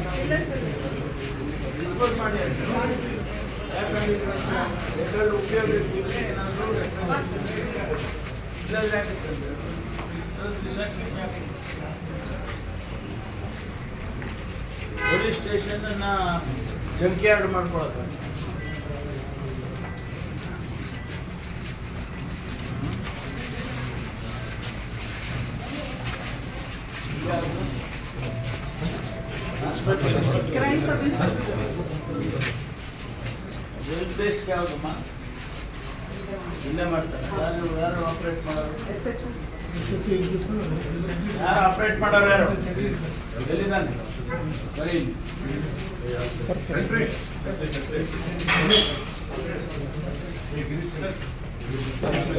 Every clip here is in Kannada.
ಯಾಕಂದ್ರೆ ಉಪಯೋಗ ಇದ್ರೆ ಏನಾದರೂ ಪೊಲೀಸ್ ಸ್ಟೇಷನ್ ಜಂಕ್ ಯಾರ್ಡ್ ಮಾಡ್ಕೊಳಕ್ಕೆ. ಕ್ರೈಮ್ ಸರ್ವಿಸ್ ವೆಲ್ ಬೇಸ್ಡ್ ಯಾವುದಮ್ಮ ಇಲ್ಲೇ ಮಾಡ್ತಾರೆ ಯಾರು ಯಾರು ಆಪ್ರೇಟ್ ಮಾಡೋರು ಎಸ್ ಎಚ್ ಯಾರು ಆಪ್ರೇಟ್ ಮಾಡೋರು ಯಾರು ಎಲ್ಲಿದ್ದಾನೆ ಬರೀ ಇಲ್ಲಿ.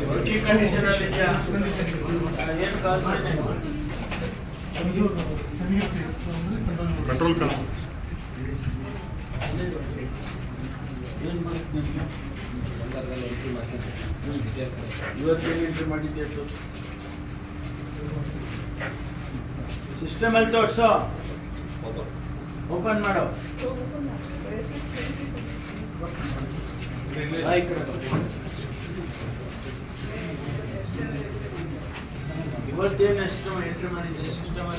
ವರ್ಕಿಂಗ್ ಕಂಡೀಷನ್ ಅಲ್ಲಿ ಇದೆಯಾ ಏನು ಕಾಲ್ ಮಾಡಿ ಕಂಟ್ರೋಲ್ ಕಣ ಏನು ಬರುತ್ತೆ ನಿಮಗೆ ಇವತ್ತೇನು ಎಂಟ್ರಿ ಮಾಡಿದ್ದೆ ಅದು ಸಿಸ್ಟಮ್ ಅಲ್ಲಿ ತೋರ್ಸೋ ಓಪನ್ ಮಾಡೋ ಆ, ಈ ಕಡೆ ಬಾ. ಇವತ್ತೇನು ಎಷ್ಟು ಎಂಟ್ರಿ ಮಾಡಿದ್ದೆ ಸಿಸ್ಟಮ್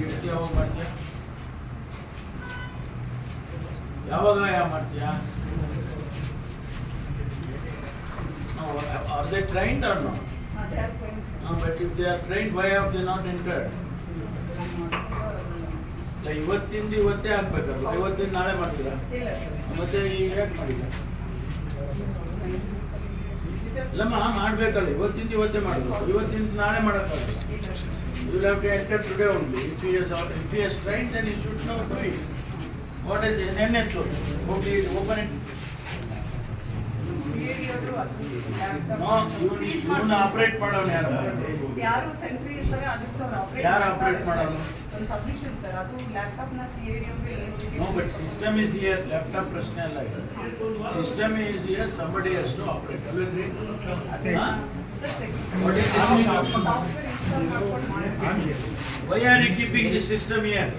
ಇವತ್ತು ಯಾವಾಗ ಮಾಡ್ತೀಯ? ಯಾವಾಗ ಯಾವ ಮಾಡ್ತೀಯಾ are they trained are no but if they are trained why of they not entered ಇವತ್ತಿಂದ ಇವತ್ತೇ ಆಗ್ಬೇಕಲ್ಲ ಇವತ್ತಿಂದ ನಾಳೆ ಮಾಡ್ತೀರಾ? ಮತ್ತೆ ಈಗ ಯಾಕೆ ಮಾಡಿಲ್ಲ? ಇಲ್ಲಮ್ಮ ಮಾಡ್ಬೇಕಲ್ಲ. ಇವತ್ತಿಂದ ಇವತ್ತೇ ಮಾಡಬೇಕು. ಇವತ್ತಿಂದ ನಾಳೆ ಮಾಡೋಕ್ಕಲ್ಲ You will have to enter today only. If he has, if he has tried, then he should know do it. What is NHO? Okay, open it. Operate ಮಾಡೋನು ಯಾರು ಯಾರು ಸೆಂಟ್ರಿ ಇರ್ತಾರೆ ಅದಕ್ಕೆ ಸರ್ ಆಪರೇಟ್ ಯಾರು operate ಮಾಡೋದು? ಒಂದು ಸಬ್ಮಿಷನ್ ಸರ್ ಅದು ಲ್ಯಾಪ್ಟಾಪ್ ನ CID no but system is here laptop ಪ್ರಶ್ನೆ ಅಲ್ಲ ಇದು ಸಿಸ್ಟಮ್ ಈಸ್ ಹಿಯರ್ ಸಂಬಡಿ ಅಷ್ಟು operate ಅಲ್ವೇನ್ರಿ What is the system? Software install ಮಾಡ್ಕೊಂಡು ಮಾಡಿ why are you keeping this system here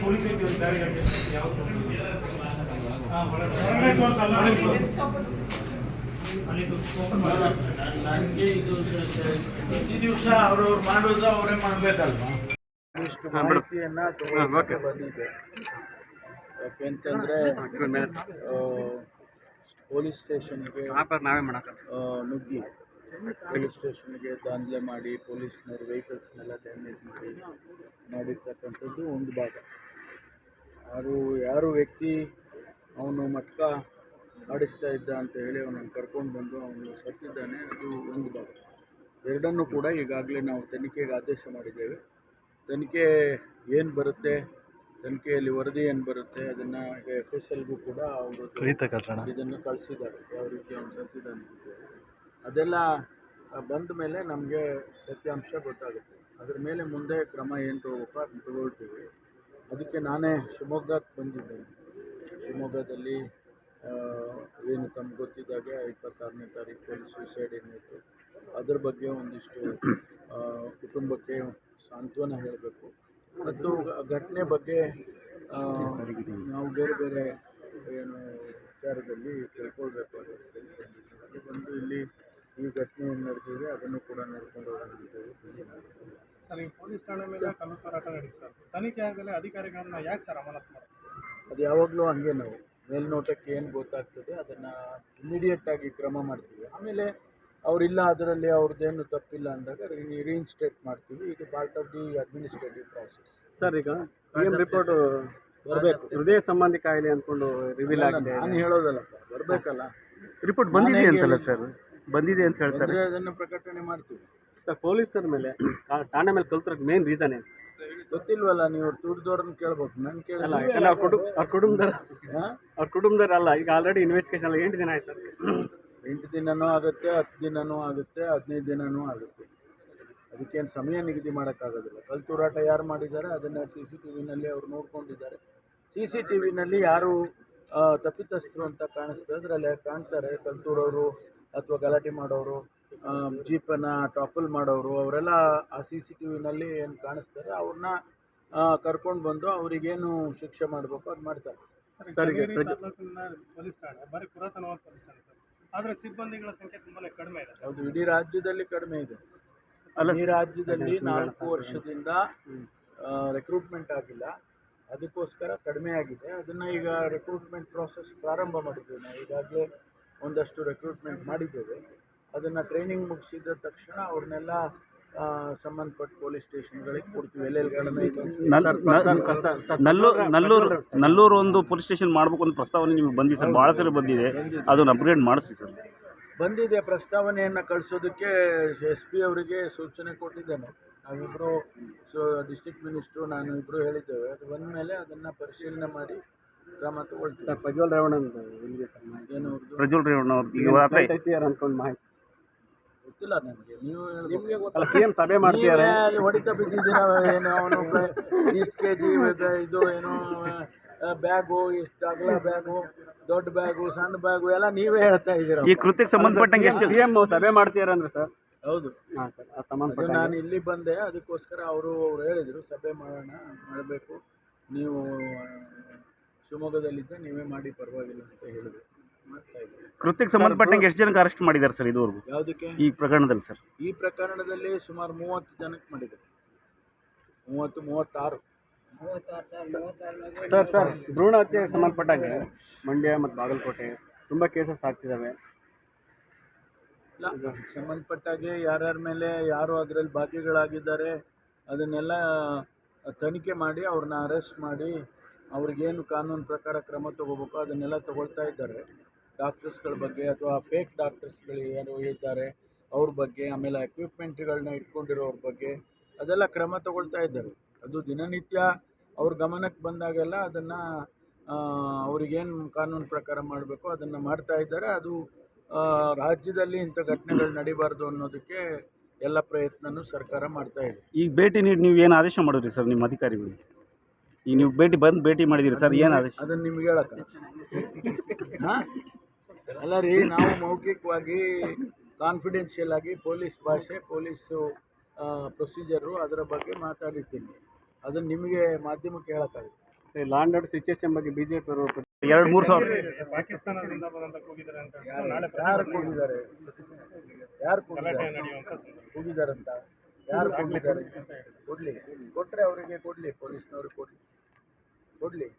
police desktop ನನಗೆ ಇದು ಪ್ರತಿ ದಿವಸ ಅವ್ರವ್ರು ಮಾಡೋದು ಅವರೇ ಮಾಡ್ಬೇಕಲ್ವಾ ಮಾಹಿತಿಯನ್ನ ತಗೊಳ್ಳೋಕೆ ಬಂದಿದೆ ಯಾಕೆಂತಂದ್ರೆ ಪೊಲೀಸ್ ಸ್ಟೇಷನ್ಗೆ ನಾವೇ ನುಗ್ಗಿ ಪೊಲೀಸ್ ಸ್ಟೇಷನ್ಗೆ ದಾಂಧಲೆ ಮಾಡಿ ಪೊಲೀಸ್ನವ್ರ ವೆಹಿಕಲ್ಸ್ನೆಲ್ಲ ಡ್ಯಾಮೇಜ್ ಮಾಡಿ ಮಾಡಿರ್ತಕ್ಕಂಥದ್ದು ಒಂದು ಭಾಗ. ಯಾರು ಯಾರು ವ್ಯಕ್ತಿ ಅವನು ಮಟ್ಕ ಆಡಿಸ್ತಾ ಇದ್ದ ಅಂತ ಹೇಳಿ ಅವನನ್ನು ಕರ್ಕೊಂಡು ಬಂದು ಅವನು ಸತ್ತಿದ್ದಾನೆ. ಅದು ಒಂದು ಭಾಗ. ಎರಡನ್ನೂ ಕೂಡ ಈಗಾಗಲೇ ನಾವು ತನಿಖೆಗೆ ಆದೇಶ ಮಾಡಿದ್ದೇವೆ. ತನಿಖೆ ಏನು ಬರುತ್ತೆ ತನಿಖೆಯಲ್ಲಿ ವರದಿ ಏನು ಬರುತ್ತೆ ಅದನ್ನು ಈಗ ಎಫ್ ಎಸ್ ಎಲ್ಗೂ ಕೂಡ ಅವರು ಇದನ್ನು ಕಳಿಸಿದ್ದಾರೆ. ಯಾವ ರೀತಿ ಅವನು ಸತ್ತಿದ್ದಾನೆ ಅದೆಲ್ಲ ಬಂದ ಮೇಲೆ ನಮಗೆ ಸತ್ಯಾಂಶ ಗೊತ್ತಾಗುತ್ತೆ. ಅದ್ರ ಮೇಲೆ ಮುಂದೆ ಕ್ರಮ ಏನು ತಗೋಬೇಕು ಅದನ್ನು ತಗೊಳ್ತೀವಿ. ಅದಕ್ಕೆ ನಾನೇ ಶಿವಮೊಗ್ಗಕ್ಕೆ ಬಂದಿದ್ದೇನೆ. ಶಿವಮೊಗ್ಗದಲ್ಲಿ ಏನು ತಮ್ಗೆ ಗೊತ್ತಿದ್ದಾಗೆ ಇಪ್ಪತ್ತಾರನೇ ತಾರೀಕು ಸೂಸೈಡ್ ಏನಾಯಿತು. ಅದ್ರ ಬಗ್ಗೆ ಒಂದಿಷ್ಟು ಕುಟುಂಬಕ್ಕೆ ಸಾಂತ್ವನ ಹೇಳಬೇಕು. ಮತ್ತು ಘಟನೆ ಬಗ್ಗೆ ನಾವು ಬೇರೆ ಬೇರೆ, ಏನು ವಿಚಾರದಲ್ಲಿ ತಿಳ್ಕೊಳ್ಬೇಕು ಅದು. ಬಂದು ಇಲ್ಲಿ ಈ ಘಟನೆ ಏನು ನಡೆದಿದೆ, ಅದನ್ನು ಕೂಡ ನೋಡ್ಕೊಂಡು ಸರ್, ಈ ಪೊಲೀಸ್ ಠಾಣೆ ಮೇಲೆ ಕಲ್ಲು ಹೋರಾಟ ನಡೀತು ಸರ್. ತನಿಖೆ ಆಗಲೇ ಅಧಿಕಾರಿಗಳನ್ನ ಯಾಕೆ ಸರ್ ಅಮಾನತು ಮಾಡ್ತಾರೆ? ಅದು ಯಾವಾಗಲೂ ಹಂಗೆ ನಾವು. ಮೇಲ್ನೋಟಕ್ಕೆ ಏನು ಗೊತ್ತಾಗ್ತದೆ ಅದನ್ನು ಇಮಿಡಿಯೇಟಾಗಿ ಕ್ರಮ ಮಾಡ್ತೀವಿ. ಆಮೇಲೆ ಅವರಿಲ್ಲ ಅದರಲ್ಲಿ ಅವ್ರದ್ದೇನು ತಪ್ಪಿಲ್ಲ ಅಂದಾಗ ರೀಇನ್ಸ್ಟೇಟ್ ಮಾಡ್ತೀವಿ. ಇದು part of the administrative process sir ಈಗ ಪಿ ಎಂ ರಿಪೋರ್ಟ್ ಬರಬೇಕು. ಹೃದಯ ಸಂಬಂಧಿ ಕಾಯಿಲೆ ಅಂದ್ಕೊಂಡು ರಿವೀಲ್ ಆಗಿದೆ. ನಾನು ಹೇಳೋದಲ್ಲಪ್ಪ. ಬರಬೇಕಲ್ಲ. ರಿಪೋರ್ಟ್ ಬಂದಿದೆ ಅಂತಲ್ಲ ಸರ್? ಬಂದಿದೆ ಅಂತ ಹೇಳ್ತಾರೆ. ಅದನ್ನು ಪ್ರಕಟಣೆ ಮಾಡ್ತೀವಿ. ಸರ್ ಪೊಲೀಸರ ಮೇಲೆ ಠಾಣೆ ಮೇಲೆ ಕಲ್ತಿರೋಕೆ ಮೇನ್ ರೀಸನ್ ಏನು? ಗೊತ್ತಿಲ್ವಲ್ಲ ನೀವು ತುರ್ದವ್ರನ್ನ ಕೇಳ್ಬೇಕು ನಾನು ಅಲ್ಲ ಕೇಳಲ್ಲ ಯಾಕಂದ್ರೆ ಅವ್ರ ಕುಟುಂಬ ಅವ್ರ ಕುಟುಂಬದವ್ರ ಹಾಂ? ಅವ್ರ ಅಲ್ಲ ಈಗ ಆಲ್ರೆಡಿ ಇನ್ವೆಸ್ಟಿಗೇಷನ್ ಎಲ್ಲ ಎಂಟು ದಿನ ಆಯ್ತು ಸರ್ ಎಂಟು ದಿನನೂ ಆಗುತ್ತೆ ಹತ್ತು ದಿನನೂ ಆಗುತ್ತೆ ಹದಿನೈದು ದಿನನೂ ಆಗುತ್ತೆ. ಅದಕ್ಕೇನು ಸಮಯ ನಿಗದಿ ಮಾಡೋಕ್ಕಾಗೋದಿಲ್ಲ. ಕಲ್ತೂರಾಟ ಯಾರು ಮಾಡಿದ್ದಾರೆ ಅದನ್ನು ಸಿ ಸಿ ಟಿ ವಿನಲ್ಲಿ ಅವ್ರು ನೋಡ್ಕೊಂಡಿದ್ದಾರೆ. ಸಿ ಸಿ ಟಿ ವಿನಲ್ಲಿ ಯಾರು ತಪ್ಪಿತಸ್ಥರು ಅಂತ ಕಾಣಿಸ್ತದೆ ಅದರಲ್ಲಿ ಕಾಣ್ತಾರೆ. ಕಲ್ತೂರವರು ಅಥವಾ ಗಲಾಟೆ ಮಾಡೋರು. ಜೀಪನ್ನು ಟಾಪಲ್ ಮಾಡೋರು ಅವರೆಲ್ಲ ಆ ಸಿ ಸಿ ಟಿ ವಿನಲ್ಲಿ ಏನು ಕಾಣಿಸ್ತಾರೆ ಅವ್ರನ್ನ ಕರ್ಕೊಂಡು ಬಂದು ಅವರಿಗೇನು ಶಿಕ್ಷೆ ಮಾಡಬೇಕು ಅದು ಮಾಡ್ತಾರೆ. ಸರ್ ಈಗ ಪೊಲೀಸ್ ಠಾಣೆ ಬರೀ ಪುರಾತನವಾದ ಪೊಲೀಸ್ ಠಾಣೆ ಸರ್. ಆದರೆ ಸಿಬ್ಬಂದಿಗಳ ಸಂಖ್ಯೆ ತುಂಬಾ ಕಡಿಮೆ ಇದೆ. ಹೌದು ಇಡೀ ರಾಜ್ಯದಲ್ಲಿ ಕಡಿಮೆ ಇದೆ. ಅಲ್ಲ ಈ ರಾಜ್ಯದಲ್ಲಿ ನಾಲ್ಕು ವರ್ಷದಿಂದ ರೆಕ್ರೂಟ್ಮೆಂಟ್ ಆಗಿಲ್ಲ. ಅದಕ್ಕೋಸ್ಕರ ಕಡಿಮೆ ಆಗಿದೆ. ಅದನ್ನು ಈಗ ರೆಕ್ರೂಟ್ಮೆಂಟ್ ಪ್ರಾಸೆಸ್ ಪ್ರಾರಂಭ ಮಾಡಿದ್ದೇವೆ ನಾವು. ಈಗಾಗಲೇ ಒಂದಷ್ಟು ರೆಕ್ರೂಟ್ಮೆಂಟ್ ಮಾಡಿದ್ದೇವೆ. ಅದನ್ನು ಟ್ರೈನಿಂಗ್ ಮುಗಿಸಿದ ತಕ್ಷಣ ಅವ್ರನ್ನೆಲ್ಲ ಸಂಬಂಧಪಟ್ಟ ಪೊಲೀಸ್ ಸ್ಟೇಷನ್ಗಳಿಗೆ ಕೊಡ್ತೀವಿ. ನಲ್ಲೂರು ನಲ್ಲೂರು ನಲ್ಲೂರು ಒಂದು ಪೊಲೀಸ್ ಸ್ಟೇಷನ್ ಮಾಡಬೇಕು ಅಂತ ಪ್ರಸ್ತಾವನೆ ನಿಮಗೆ ಬಂದಿದೆ ಸರ್. ಭಾಳ ಸಲ ಬಂದಿದೆ. ಅದನ್ನು ಅಪ್ಗ್ರೇಡ್ ಮಾಡಿಸಿ ಸರ್. ಬಂದಿದೆ. ಪ್ರಸ್ತಾವನೆಯನ್ನು ಕಳಿಸೋದಕ್ಕೆ ಎಸ್ ಪಿ ಅವರಿಗೆ ಸೂಚನೆ ಕೊಟ್ಟಿದ್ದೇನೆ. ನಾವಿಬ್ಬರು ಸೊ ಡಿಸ್ಟ್ರಿಕ್ಟ್ ಮಿನಿಸ್ಟ್ರು ನಾನು ಇಬ್ಬರು ಹೇಳಿದ್ದೇವೆ. ಅದು ಬಂದ ಮೇಲೆ ಅದನ್ನು ಪರಿಶೀಲನೆ ಮಾಡಿ ಕ್ರಮ ತಗೊಳ್ತೀವಿ. ಪ್ರಜ್ವಲ್ ರೇವಣ್ಣ. ಏನು ಪ್ರಜ್ವಲ್ ರೇವಣ್ಣ ಅವ್ರು ಗೊತ್ತಿಲ್ಲ ನಿಮಗೆ. ನೀವು ನಿಮಗೆ ಅಲ್ಲ ಸಿ ಎಂ ಸಭೆ ಮಾಡ್ತಿದ್ದಾರೆ ಹೊಡಿತ ಬಿದ್ದಿದ್ದೀರ? ಏನು ಅವನು ಇಷ್ಟು ಕೆ ಜಿ ಇದು ಏನು ಬ್ಯಾಗು ಇಷ್ಟು ಅಗಲ ಬ್ಯಾಗು ದೊಡ್ಡ ಬ್ಯಾಗು ಸಣ್ಣ ಬ್ಯಾಗು ಎಲ್ಲ ನೀವೇ ಹೇಳ್ತಾ ಇದ್ದೀರ? ಈ ಕೃತ್ಯಕ್ಕೆ ಸಂಬಂಧಪಟ್ಟಂಗೆ ಎಷ್ಟು ಸಿ ಎಂ ಸಭೆ ಮಾಡ್ತೀರಂದ್ರೆ ಅಂದ್ರೆ ಸರ್? ಹೌದು. ಹಾಂ ಸರ್ ಅದು ಅದು ಸಂಬಂಧಪಟ್ಟ ನಾನು ಇಲ್ಲಿ ಬಂದೆ ಅದಕ್ಕೋಸ್ಕರ ಅವರು ಅವ್ರು ಹೇಳಿದರು ಸಭೆ ಮಾಡೋಣ ಮಾಡಬೇಕು ನೀವು ಶಿವಮೊಗ್ಗದಲ್ಲಿದ್ದ ನೀವೇ ಮಾಡಿ ಪರವಾಗಿಲ್ಲ ಅಂತ ಹೇಳಿದೆ ಕೃತ್ಯಕ್ಕೆ ಸಂಬಂಧಪಟ್ಟಂಗೆ ಎಷ್ಟು ಜನಕ್ಕೆ ಅರೆಸ್ಟ್ ಮಾಡಿದ್ದಾರೆ ಸರ್ ಇದುವರೆಗೂ? ಯಾವುದಕ್ಕೆ? ಈ ಪ್ರಕರಣದಲ್ಲಿ ಸರ್. ಈ ಪ್ರಕರಣದಲ್ಲಿ ಸುಮಾರು ಮೂವತ್ತು ಜನಕ್ಕೆ ಮಾಡಿದ್ದಾರೆ. ಮೂವತ್ತು ಮೂವತ್ತಾರು. ಸರ್ ಸರ್ ಭ್ರೂಣ ಹತ್ಯೆಗೆ ಸಂಬಂಧಪಟ್ಟಂಗೆ ಮಂಡ್ಯ ಮತ್ತು ಬಾಗಲಕೋಟೆ ತುಂಬ ಕೇಸಸ್ ಆಗ್ತಿದ್ದಾವೆ ಇಲ್ಲ ಸಂಬಂಧಪಟ್ಟಾಗೆ ಯಾರ್ಯಾರ ಮೇಲೆ ಯಾರು ಅದರಲ್ಲಿ ಭಾಗಿಗಳಾಗಿದ್ದಾರೆ ಅದನ್ನೆಲ್ಲ ತನಿಖೆ ಮಾಡಿ ಅವ್ರನ್ನ ಅರೆಸ್ಟ್ ಮಾಡಿ ಅವ್ರಿಗೇನು ಕಾನೂನು ಪ್ರಕಾರ ಕ್ರಮ ತಗೋಬೇಕು ಅದನ್ನೆಲ್ಲ ತಗೊಳ್ತಾ ಇದ್ದಾರೆ. ಡಾಕ್ಟರ್ಸ್ಗಳ ಬಗ್ಗೆ ಅಥವಾ ಫೇಕ್ ಡಾಕ್ಟರ್ಸ್ಗಳು ಯಾರು ಇದ್ದಾರೆ ಅವ್ರ ಬಗ್ಗೆ ಆಮೇಲೆ ಎಕ್ವಿಪ್ಮೆಂಟ್ಗಳನ್ನ ಇಟ್ಕೊಂಡಿರೋರ ಬಗ್ಗೆ ಅದೆಲ್ಲ ಕ್ರಮ ತಗೊಳ್ತಾ ಇದ್ದಾರೆ. ಅದು ದಿನನಿತ್ಯ ಅವ್ರ ಗಮನಕ್ಕೆ ಬಂದಾಗೆಲ್ಲ ಅದನ್ನು ಅವ್ರಿಗೇನು ಕಾನೂನು ಪ್ರಕಾರ ಮಾಡಬೇಕು ಅದನ್ನು ಮಾಡ್ತಾ ಇದ್ದಾರೆ. ಅದು ರಾಜ್ಯದಲ್ಲಿ ಇಂಥ ಘಟನೆಗಳು ನಡಿಬಾರ್ದು ಅನ್ನೋದಕ್ಕೆ ಎಲ್ಲ ಪ್ರಯತ್ನನೂ ಸರ್ಕಾರ ಮಾಡ್ತಾ ಇದೆ. ಈಗ ಭೇಟಿ ನೀಡಿ ನೀವು ಏನು ಆದೇಶ ಮಾಡಿದ್ರಿ ಸರ್ ನಿಮ್ಮ ಅಧಿಕಾರಿಗಳು ಈಗ ನೀವು ಭೇಟಿ ಬಂದು ಭೇಟಿ ಮಾಡಿದ್ದೀರಿ ಸರ್ ಏನು ಆದೇಶ? ಅದನ್ನು ನಿಮ್ಗೆ ಹೇಳಕ್ಕ. ಹಾಂ? ಅಲ್ಲ ರೀ ನಾವು ಮೌಖಿಕವಾಗಿ ಕಾನ್ಫಿಡೆನ್ಷಿಯಲ್ ಆಗಿ ಪೊಲೀಸ್ ಭಾಷೆ ಪೊಲೀಸು ಪ್ರೊಸೀಜರು ಅದರ ಬಗ್ಗೆ ಮಾತಾಡಿದ್ದೀನಿ. ಅದನ್ನು ನಿಮಗೆ ಮಾಧ್ಯಮಕ್ಕೆ ಹೇಳೋಕ್ಕಾಗುತ್ತೆ. ಲಾ ಆ್ಯಂಡ್ ಆರ್ಡರ್ ಸಿಚುವೇಶನ್ ಬಗ್ಗೆ ಬಿ ಜೆ ಪಿ ಅವರು ಎರಡು ಮೂರು ಸಾವಿರ. ಪಾಕಿಸ್ತಾನದಿಂದ ಬಂದಂತ ಕೂಗಿದ್ದಾರೆ ಅಂತ. ನಾಳೆ ಯಾರು ಕೂಗಿದ್ದಾರೆ? ಯಾರು ಕೂಗಿದ್ದಾರೆ? ನಡೆಯುವಂತ. ಕೂಗಿದಾರಂತ ಯಾರು ಕೂಗಿದ್ದಾರೆ? ಕೊಡಲಿ ಕೊಟ್ಟರೆ ಅವರಿಗೆ ಕೊಡಲಿ ಪೊಲೀಸ್ನವ್ರಿಗೆ ಕೊಡಲಿ. ಕೊಡಲಿ.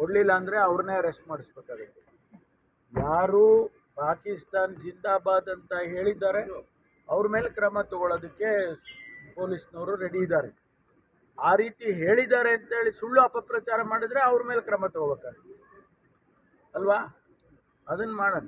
ಕೊಡಲಿಲ್ಲ ಅಂದರೆ ಅವ್ರನ್ನೇ ಅರೆಸ್ಟ್ ಮಾಡಿಸ್ಬೇಕಾಗುತ್ತೆ. ಯಾರು ಪಾಕಿಸ್ತಾನ್ ಜಿಂದಾಬಾದ್ ಅಂತ ಹೇಳಿದ್ದಾರೆ, ಅವ್ರ ಮೇಲೆ ಕ್ರಮ ತಗೊಳ್ಳೋದಕ್ಕೆ ಪೊಲೀಸ್ನವರು ರೆಡಿ ಇದ್ದಾರೆ. ಆ ರೀತಿ ಹೇಳಿದ್ದಾರೆ ಅಂತೇಳಿ ಸುಳ್ಳು ಅಪಪ್ರಚಾರ ಮಾಡಿದರೆ ಅವ್ರ ಮೇಲೆ ಕ್ರಮ ತಗೋಬೇಕಾಗುತ್ತೆ. ಅಲ್ವಾ? ಅದನ್ನು ಮಾಡೋಣ.